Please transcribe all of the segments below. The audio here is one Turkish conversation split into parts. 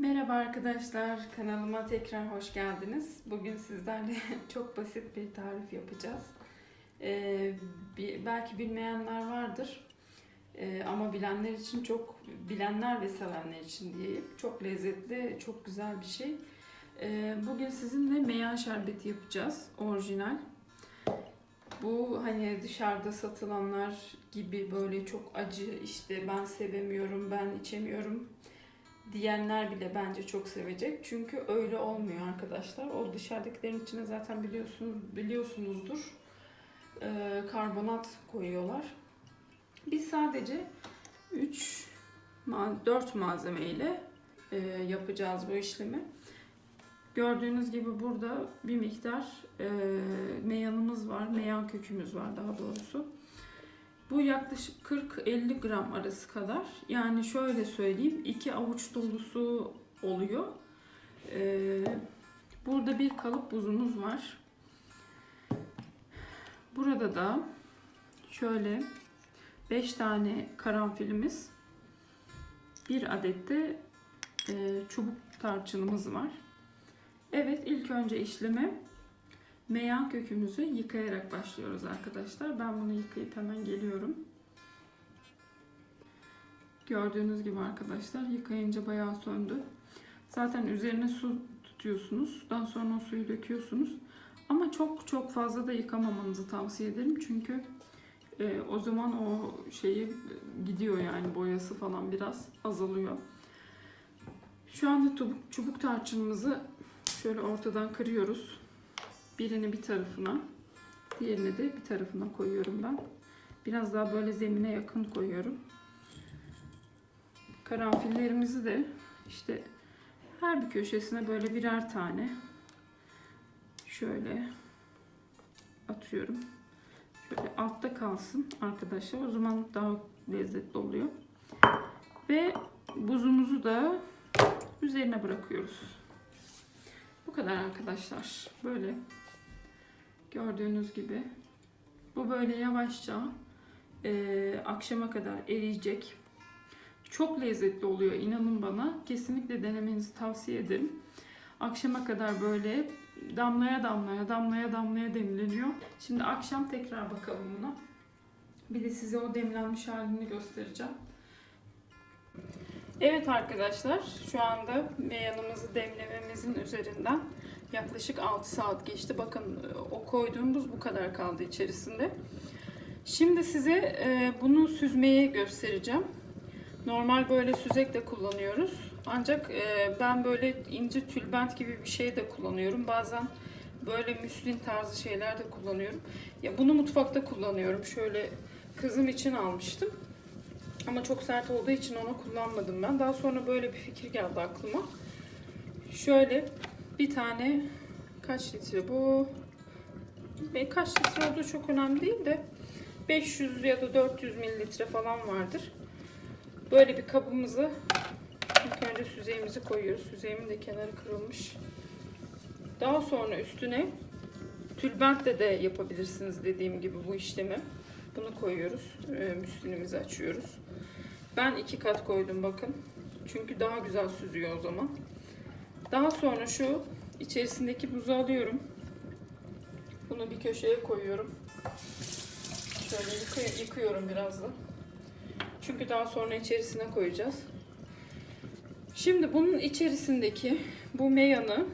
Merhaba arkadaşlar, kanalıma tekrar hoş geldiniz. Bugün sizlerle çok basit bir tarif yapacağız. Ee, belki bilmeyenler vardır Ee, ama bilenler için çok, bilenler ve sevenler için diyeyim. Çok lezzetli, çok güzel bir şey. Ee, bugün sizinle meyan şerbeti yapacağız, orijinal. Bu hani dışarıda satılanlar gibi böyle çok acı, işte ben sevemiyorum, ben içemiyorum diyenler bile bence çok sevecek. Çünkü öyle olmuyor arkadaşlar. O dışarıdakilerin içine zaten biliyorsunuz biliyorsunuzdur. Ee, karbonat koyuyorlar. Biz sadece 3 4 malzeme ile e, yapacağız bu işlemi. Gördüğünüz gibi burada bir miktar e, meyanımız var. Meyan kökümüz var daha doğrusu. Bu yaklaşık 40-50 gram arası kadar. Yani şöyle söyleyeyim, iki avuç dolusu oluyor. Ee, burada bir kalıp buzumuz var. Burada da şöyle 5 tane karanfilimiz, bir adet de e, çubuk tarçınımız var. Evet, ilk önce işleme Meyan kökümüzü yıkayarak başlıyoruz arkadaşlar. Ben bunu yıkayıp hemen geliyorum. Gördüğünüz gibi arkadaşlar yıkayınca bayağı söndü. Zaten üzerine su tutuyorsunuz. Daha sonra o suyu döküyorsunuz. Ama çok çok fazla da yıkamamanızı tavsiye ederim. Çünkü e, o zaman o şeyi gidiyor yani boyası falan biraz azalıyor. Şu anda çubuk, çubuk tarçınımızı şöyle ortadan kırıyoruz. Birini bir tarafına, diğerini de bir tarafına koyuyorum ben. Biraz daha böyle zemine yakın koyuyorum. Karanfillerimizi de işte her bir köşesine böyle birer tane şöyle atıyorum. Şöyle altta kalsın arkadaşlar. O zaman daha lezzetli oluyor. Ve buzumuzu da üzerine bırakıyoruz. Bu kadar arkadaşlar. Böyle gördüğünüz gibi. Bu böyle yavaşça e, akşama kadar eriyecek. Çok lezzetli oluyor inanın bana. Kesinlikle denemenizi tavsiye ederim. Akşama kadar böyle damlaya damlaya damlaya damlaya demleniyor. Şimdi akşam tekrar bakalım buna. Bir de size o demlenmiş halini göstereceğim. Evet arkadaşlar şu anda meyanımızı demlememizin üzerinden yaklaşık 6 saat geçti. Bakın o koyduğumuz bu kadar kaldı içerisinde. Şimdi size e, bunu süzmeyi göstereceğim. Normal böyle süzek de kullanıyoruz. Ancak e, ben böyle ince tülbent gibi bir şey de kullanıyorum. Bazen böyle müslin tarzı şeyler de kullanıyorum. Ya bunu mutfakta kullanıyorum. Şöyle kızım için almıştım. Ama çok sert olduğu için onu kullanmadım ben. Daha sonra böyle bir fikir geldi aklıma. Şöyle bir tane kaç litre bu? Ve kaç litre olduğu çok önemli değil de 500 ya da 400 mililitre falan vardır. Böyle bir kabımızı ilk önce süzeyimizi koyuyoruz. Süzeyimin de kenarı kırılmış. Daha sonra üstüne tülbentle de yapabilirsiniz dediğim gibi bu işlemi. Bunu koyuyoruz. E, müslinimizi açıyoruz. Ben iki kat koydum bakın. Çünkü daha güzel süzüyor o zaman. Daha sonra şu içerisindeki buzu alıyorum. Bunu bir köşeye koyuyorum. Şöyle yıkay- yıkıyorum biraz da. Çünkü daha sonra içerisine koyacağız. Şimdi bunun içerisindeki bu meyanı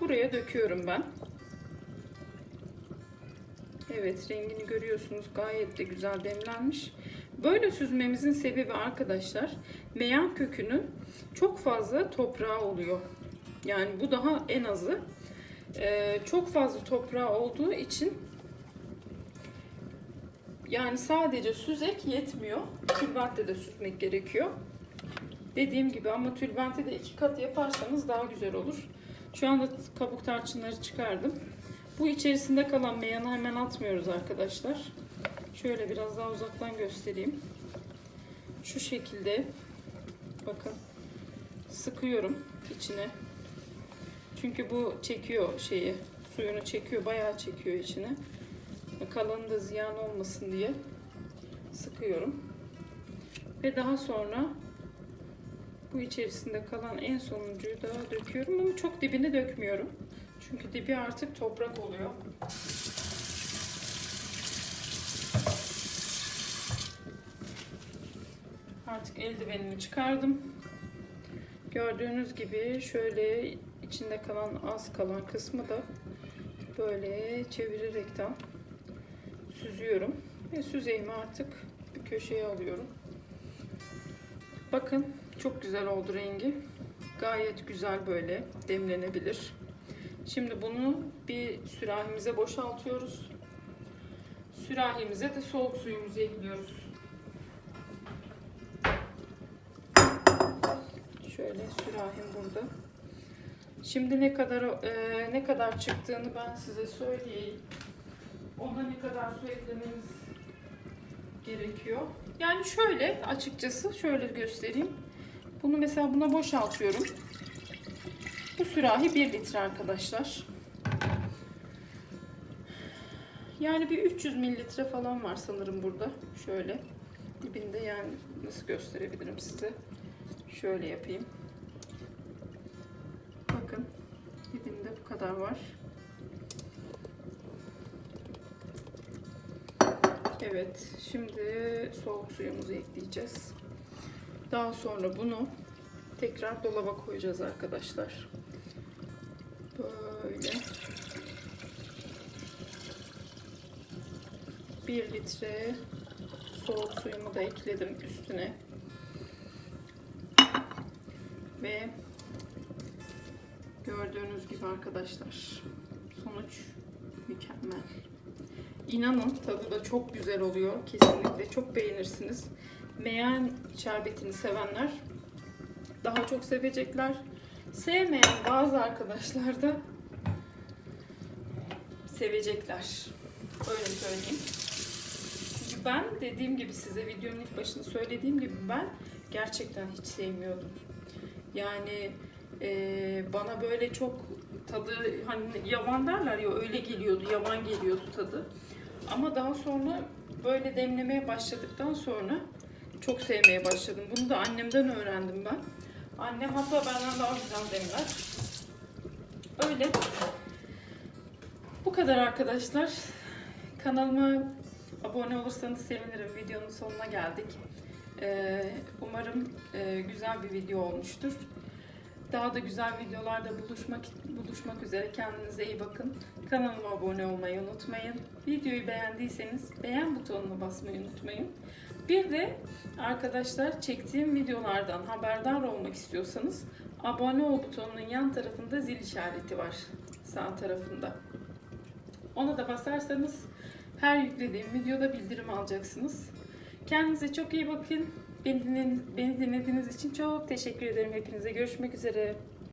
buraya döküyorum ben. Evet rengini görüyorsunuz gayet de güzel demlenmiş. Böyle süzmemizin sebebi arkadaşlar meyan kökünün çok fazla toprağı oluyor. Yani bu daha en azı. Ee, çok fazla toprağı olduğu için yani sadece süzek yetmiyor. Tülbentte de süzmek gerekiyor. Dediğim gibi ama tülbente de iki kat yaparsanız daha güzel olur. Şu anda kabuk tarçınları çıkardım. Bu içerisinde kalan meyanı hemen atmıyoruz arkadaşlar. Şöyle biraz daha uzaktan göstereyim. Şu şekilde bakın sıkıyorum içine. Çünkü bu çekiyor şeyi, suyunu çekiyor, bayağı çekiyor içine. Kalanı da ziyan olmasın diye sıkıyorum. Ve daha sonra Bu içerisinde kalan en sonuncuyu da döküyorum ama çok dibine dökmüyorum. Çünkü dibi artık toprak oluyor. Artık eldivenimi çıkardım. Gördüğünüz gibi şöyle içinde kalan az kalan kısmı da böyle çevirerekten süzüyorum. Ve süzeyimi artık bir köşeye alıyorum. Bakın çok güzel oldu rengi. Gayet güzel böyle demlenebilir. Şimdi bunu bir sürahimize boşaltıyoruz. Sürahimize de soğuk suyumuzu ekliyoruz. Şöyle sürahim burada. Şimdi ne kadar e, ne kadar çıktığını ben size söyleyeyim. Ona ne kadar su eklememiz gerekiyor. Yani şöyle açıkçası şöyle göstereyim. Bunu mesela buna boşaltıyorum. Bu sürahi 1 litre arkadaşlar. Yani bir 300 mililitre falan var sanırım burada. Şöyle dibinde yani nasıl gösterebilirim size. Şöyle yapayım. Bakın dibinde bu kadar var. Evet, şimdi soğuk suyumuzu ekleyeceğiz. Daha sonra bunu tekrar dolaba koyacağız arkadaşlar. Böyle. 1 litre soğuk suyumu da ekledim üstüne. Ve gördüğünüz gibi arkadaşlar sonuç mükemmel. İnanın tadı da çok güzel oluyor. Kesinlikle çok beğenirsiniz. Meyan şerbetini sevenler daha çok sevecekler. Sevmeyen bazı arkadaşlar da sevecekler. Öyle söyleyeyim. Çünkü ben dediğim gibi size videonun ilk başında söylediğim gibi ben gerçekten hiç sevmiyordum. Yani e, bana böyle çok tadı hani yavan derler ya öyle geliyordu, yavan geliyordu tadı. Ama daha sonra böyle demlemeye başladıktan sonra çok sevmeye başladım. Bunu da annemden öğrendim ben. Annem hatta benden daha güzel demler. Öyle. Bu kadar arkadaşlar. Kanalıma abone olursanız sevinirim. Videonun sonuna geldik. Ee, umarım e, güzel bir video olmuştur. Daha da güzel videolarda buluşmak buluşmak üzere. Kendinize iyi bakın. Kanalıma abone olmayı unutmayın. Videoyu beğendiyseniz beğen butonuna basmayı unutmayın. Bir de arkadaşlar çektiğim videolardan haberdar olmak istiyorsanız abone ol butonunun yan tarafında zil işareti var. Sağ tarafında. Ona da basarsanız her yüklediğim videoda bildirim alacaksınız. Kendinize çok iyi bakın. Beni, beni dinlediğiniz için çok teşekkür ederim hepinize. Görüşmek üzere.